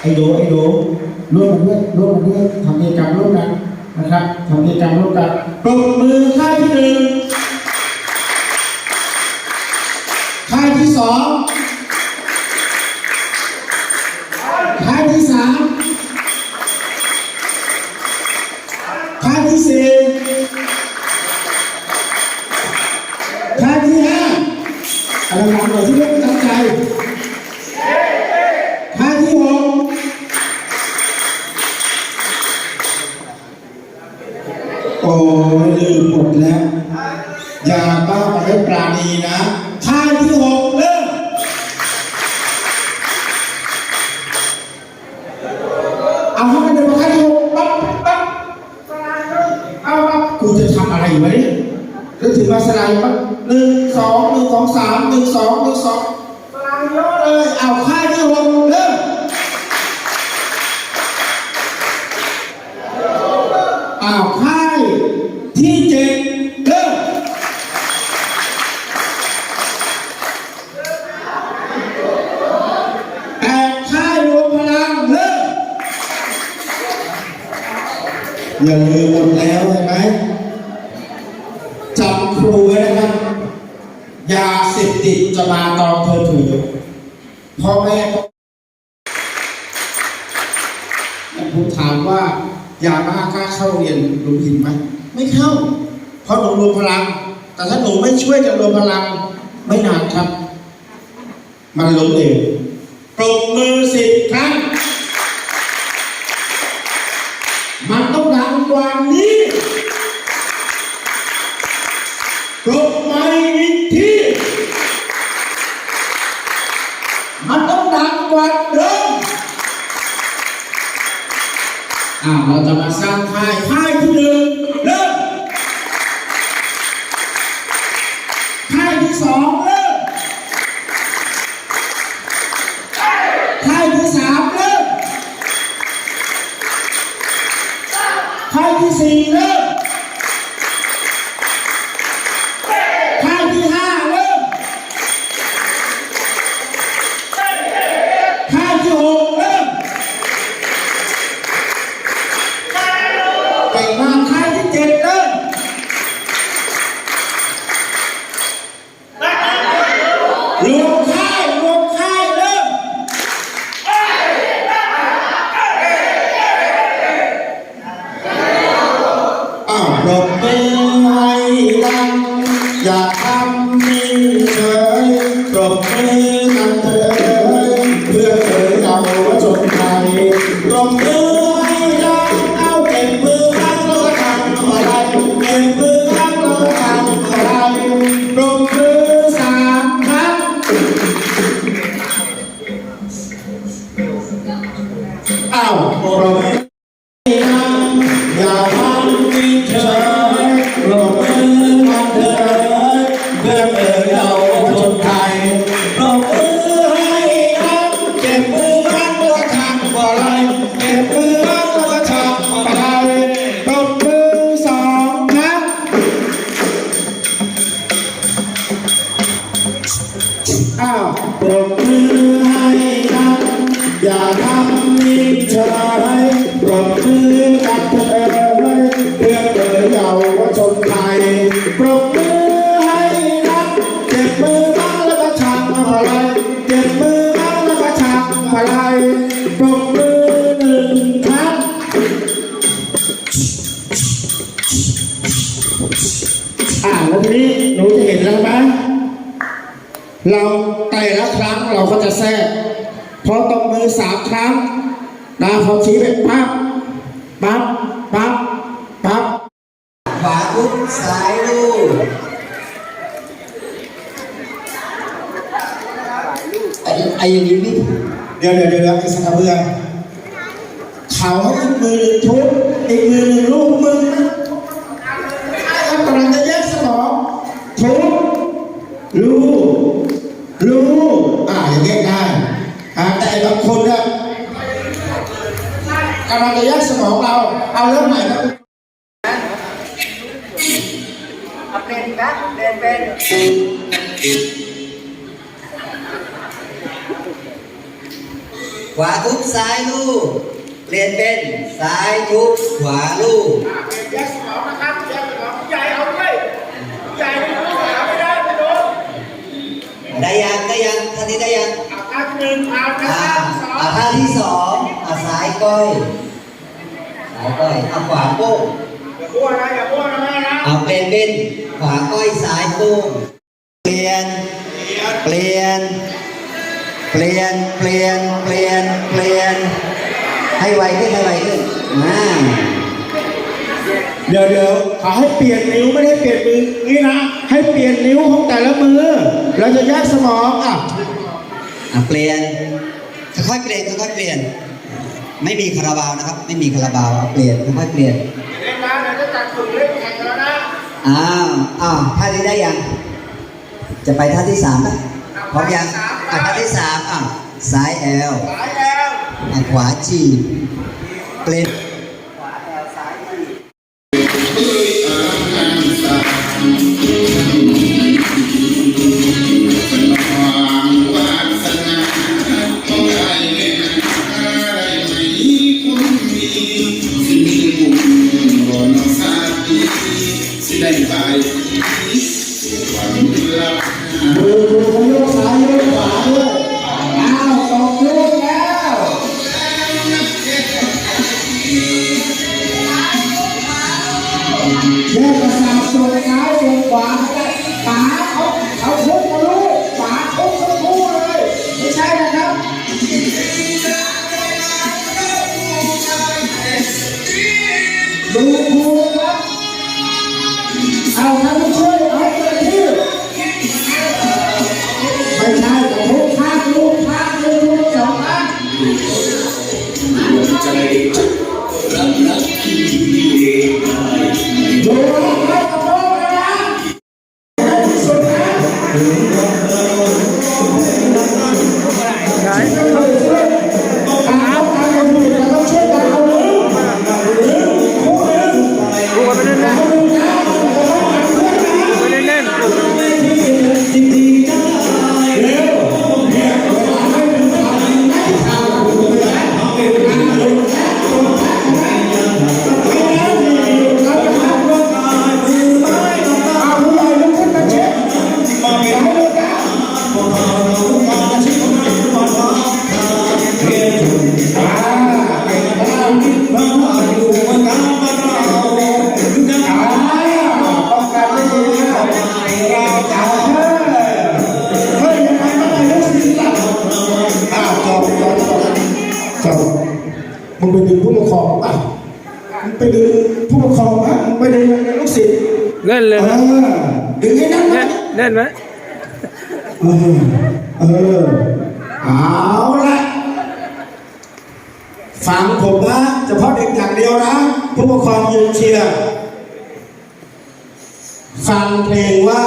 ไอ้โดไอ้โดร่วมกันด้วยร่วมกันด้วยทำกิจกรรมร่วมกันนะครับทำกิจกรรมร่วมกันปรบมือค่ายที่หนึ่งค่ายที่สองค่ายที่สามค่ายที่สี่ โอ้ยลืมหมดแล้ว อย่าบ้าไปปราณีนะท่าที่หก ที่เจ็ดเริ่มแปดค่ายรวมพลังเริ่มอย่าลืมหมดแล้วใช่ไหมจำครูไว้นะครับ ยาเสพติดจะมาตอนเธอถือพ่อแม่ เข้าเรียนลุงหินไหมไม่เข้า เพราะหนูรวมพลัง แต่ถ้าหนูไม่ช่วยกันรวมพลัง ไม่นานครับ มันล้มเหลวปรบมือสิบครั้ง เราจะมาสร้างค่ายค่ายที่หนึ่ง เราแต่ละครั้งเราก็จะแทรกพอตบมือสามครั้งนะพอชี้ไปปั๊บปั๊บปั๊บปั๊บขวาทุกซ้ายลูกไอ้ไอ้อย่างนี้นี่เดี๋ยวเดี๋ยวเดี๋ยวเดี๋ยวไอ้สักกระเบือเขาให้อีกมือหนึ่งทุบอีกมือหนึ่งลูกมึงนะกำลังจะแยกสมองทุบลูกลูกอ่าอย่างเงี้ยได้อ่าแต่ไอ้บางคนเนี่ย กำลังจะยกสมองเราเอาเริ่มใหม่ครับเป็นครับเป็นเป็นขวาทุบซ้ายลูกเปลี่ยนเป็นซ้ายทุบขวาลูกแยกสมองนะครับแยกสมองใหญ่เอาด้วยใหญ่ไม่รู้หาไม่ได้ไม่โดนได้ยังได้ยังท่านี้ได้ยังอาท่าหนึ่งอาท่าอ่สองอาท่าที่สองอาซ้ายก้อย ซ้ายก้อยเอาขวาโป้งอย่าบ้วนนะอย่าบ้วนนะแม่นะเอาเป็นเป็นขวาก้อยซ้ายโป้งเปลี่ยน เปลี่ยน เปลี่ยน เปลี่ยน เปลี่ยน เปลี่ยน ให้ไวขึ้นให้ไวขึ้นอ่าเดี๋ยวเดี๋ยวเขาให้เปลี่ยนนิ้วไม่ได้เปลี่ยนมือนี่นะ ให้เปลี่ยนนิ้วของแต่ละมือ เราจะแยกสมองอะอะเปลี่ยนค่อยๆเปลี่ยนค่อยๆเปลี่ยน ไม่มีคาราบาวนะครับ ไม่มีคาราบาวเปลี่ยนค่อยๆเปลี่ยนเล่นนะเราจะจัดกลุ่มเล่นแข่งแล้วนะอ้าวอ้าวท่านี้ได้ยัง จะไปท่าที่สามไหมพร้อมยังอะท่าที่สามอะซ้ายแอลสายแอลขวาจีเปลี่ยนขวาเอลซ้ายจี นะนเล่นไหมเออเออเอาละฟังผมนะเฉพาะเด็กอย่างเดียวนะผู้ปกครองยืนเชียร์ฟังเพลงว่า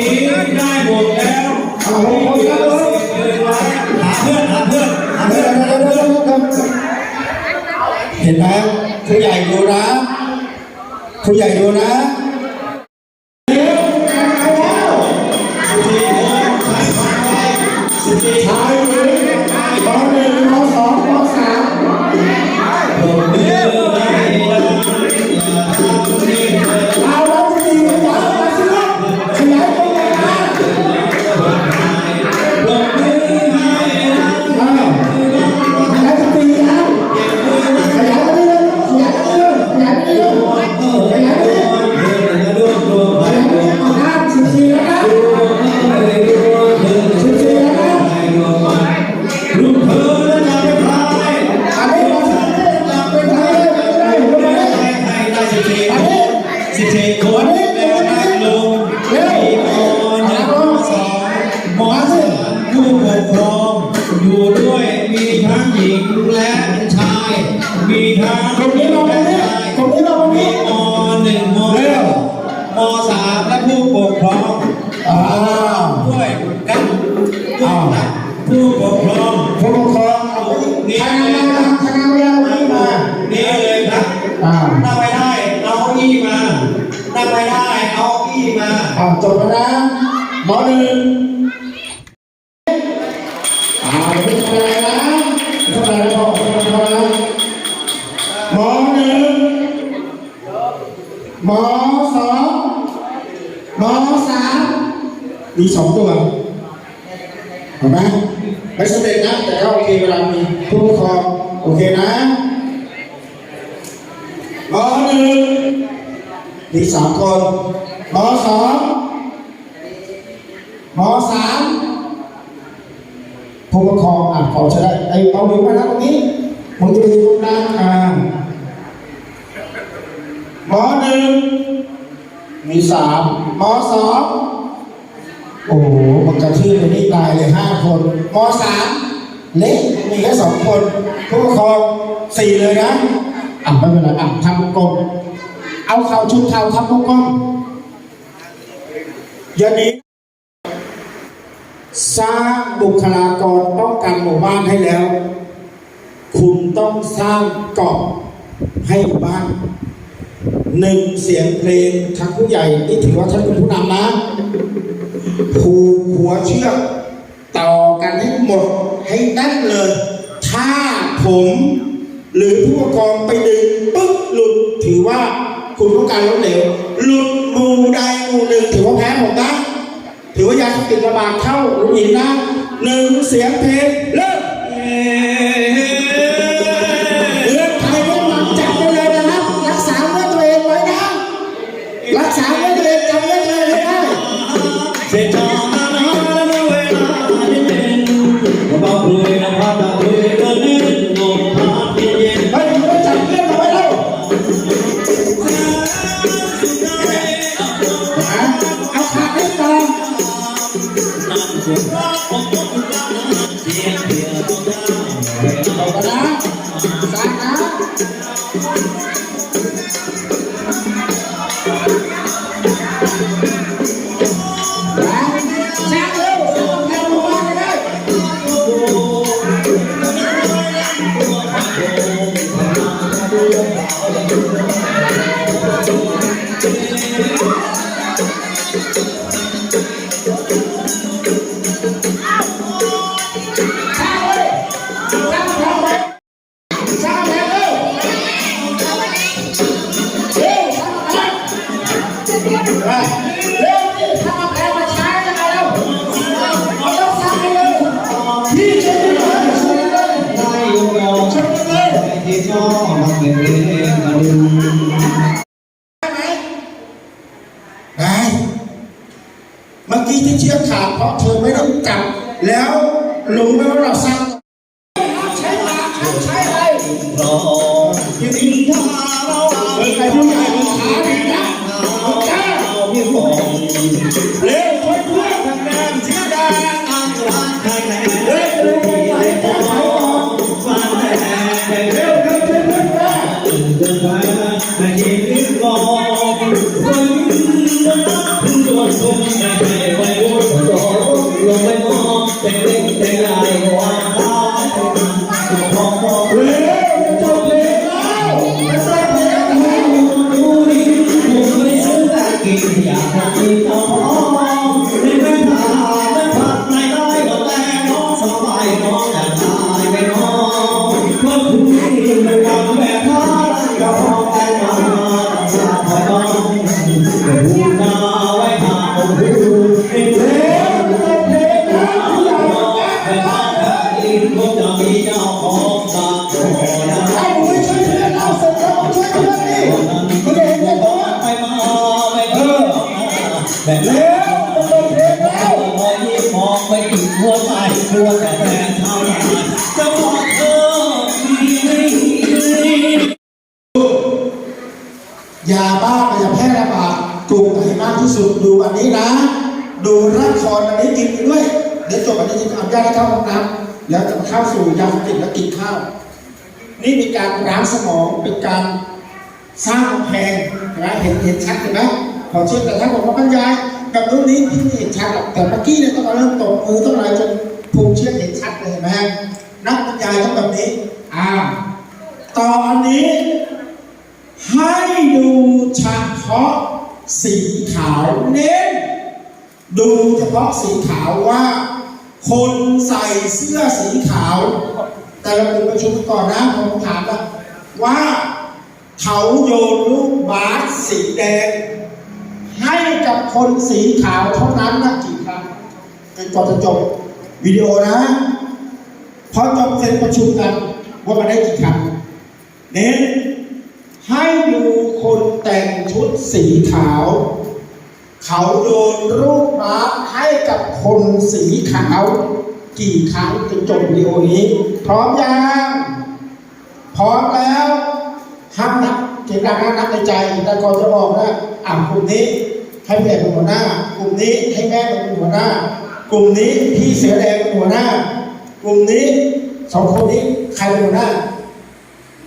อ ผู้ปกครองอยู่ด้วยมีทั้งหญิงและชาย มีทั้งคนนี้เราคนนี้คนนี้เราคนนี้มหนึ่งมสอสามและผู้ปกครองอ่าด้วย มอสองมอสามมีสองตัวเห็นไหมไม่สำเร็จนะแต่ก็โอเคเวลามีผู้ปกครองโอเคนะมอหนึ่งมีสามคนมสองมสามผู้ปกครองอะขอจะได้ไอ้เอาหนึ่งมานะตรงนี้มึงจะไปอยู่ตรงกลางอ่ามหนึ่งมีสามมอสองโอ้โหมันกระชื่อเลยนี่ตายเลยห้าคนมสามเล็กมีแค่สองคนผู้ปกครองสี่เลยนะอะไม่เป็นไรอะทำกลมเอาเข่าชุดเข่าทับลูกกล้องอย่าหนี้ สร้างบุคลากรป้องกันหมู่บ้านให้แล้ว คุณต้องสร้างเกาะให้หมู่บ้าน หนึ่งเสียงเพลงทางผู้ใหญ่นี่ถือว่าท่านเป็นผู้นำนะผูกหัวเชือกต่อกันให้หมดให้แน่นเลย ถ้าผม หรือผู้ปกครองไปดึงปึ๊บหลุดถือว่าคุณต้องการล้มเหลวหลุดมูใดมูหนึ่งถือว่าแพ้ผมนะถือว่ายาสติดระบาดเข้าลูกหินนะหนึ่งเสียงเพลงเริ่ม ได้ไหมได้เมื่อกี้ที่เชือกขาดเพราะเธอไม่ต้องจับ แล้วรู้ไหมว่าเราสร้างใช้ปากใช้อะไรรอที่ทิ้งท่าเราเออใครผู้ โดนทุกข์ไม่ให้ไปวุ่นรอลงไปมองแต่เล็ก บอันนี้จะทำยาให้เข้าห้องน้ำแล้วจะเข้าสู่ยาเสพติดและกินข้าว นี่เป็นการล้างสมองเป็นการสร้างกำแพงนะเห็นเห็นชัดเห็นไหมขอเชื่อแต่ถ้าบอกว่าบรรยายกับรุ่นนี้พี่ไม่เห็นชัดหรอกแต่เมื่อกี้เนี่ยต้องมาเริ่มตบมือต้องอะไรจนภูมิเชื่อเห็นชัดเลยเห็นไหมฮะนักบรรยายต้องแบบนี้อ่าตอนนี้ ให้ดูเฉพาะสีขาวเน้นดูเฉพาะสีขาวว่า คนใส่เสื้อสีขาว แต่เราเป็นประชุมก่อนนะผมถามว่าว่าเขาโยนลูกบาสสีแดง ให้กับคนสีขาวเท่านั้นนะกี่ครั้งจนกว่าจะจบวิดีโอนะพอจบเสร็จประชุมกันว่ามาได้กี่ครั้งเน้นให้ดูคนแต่งชุดสีขาว เขาโยนรูปบาสให้กับคนสีขาว กี่ครั้งจนจบวิดีโอนี้ พร้อมยังพร้อมแล้วห้ามนับเก็บดังนะนับในใจ แต่ก่อนจะบอกนะอ่ากลุ่มนี้ให้พี่แดงเป็นหัวหน้า กลุ่มนี้ให้แม่เป็นหัวหน้า กลุ่มนี้พี่เสือแดงเป็นหัวหน้า กลุ่มนี้สองคนนี้ใครเป็นหัวหน้า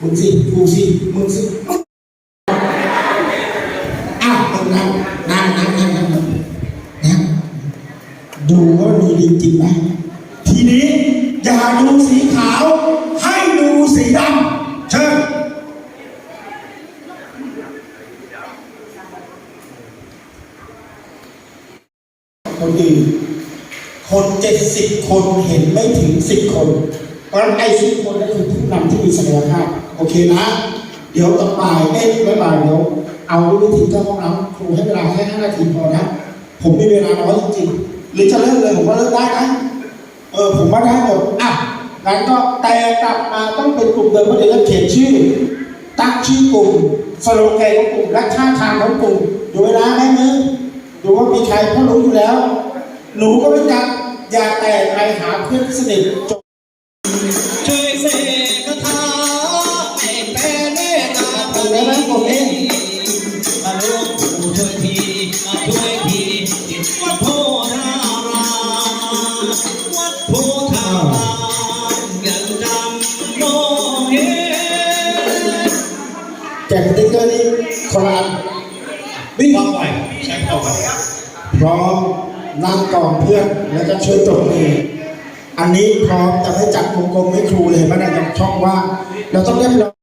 มึงสิกูสิมึงสิอ้าวมึงนั่งนั่งนั่งนั่งนั่งนั่งนั่งดูว่ามี ดีจริงไหมทีนี้อย่าดูสีขาว ให้ดูสีดำเชิญคนอื่นคนเจ็ดสิบคนเห็นไม่ถึงสิบคน เพราะฉะนั้นไอ้สิบคนนั่นคือผู้นำที่มีศักยภาพโอเคนะ เดี๋ยวต่อไปเอ้ยไม่บ่ายเดี๋ยวเอาวิธีเข้าห้องน้ำครูให้เวลาแค่ห้านาทีพอนะ ผมมีเวลาน้อยจริงๆ หรือจะเลิกเลยผมว่าเลิกได้นะเออผมว่าได้หมดอะงั้นก็แต่กลับมาต้องเป็นกลุ่มเดิมเพราะเดี๋ยวจะเขียนชื่อ ตั้งชื่อกลุ่มสโลแกนของกลุ่มและท่าทางของกลุ่มดูเวลาแม่มือดูว่ามีใครเขารู้อยู่แล้ว หนูก็รู้จักอย่าแต่ไปหาเพื่อนสนิทจบ นี้คนละอันวิ่งต่อไปใช้ต่อไปพร้อมนั่งกองเพื่อนแล้วก็ช่วยตบมืออันนี้พร้อมจะให้จัดวงกลมให้ครูเลยเห็นไหมเนะช่องว่างเราต้องเรียบร้อย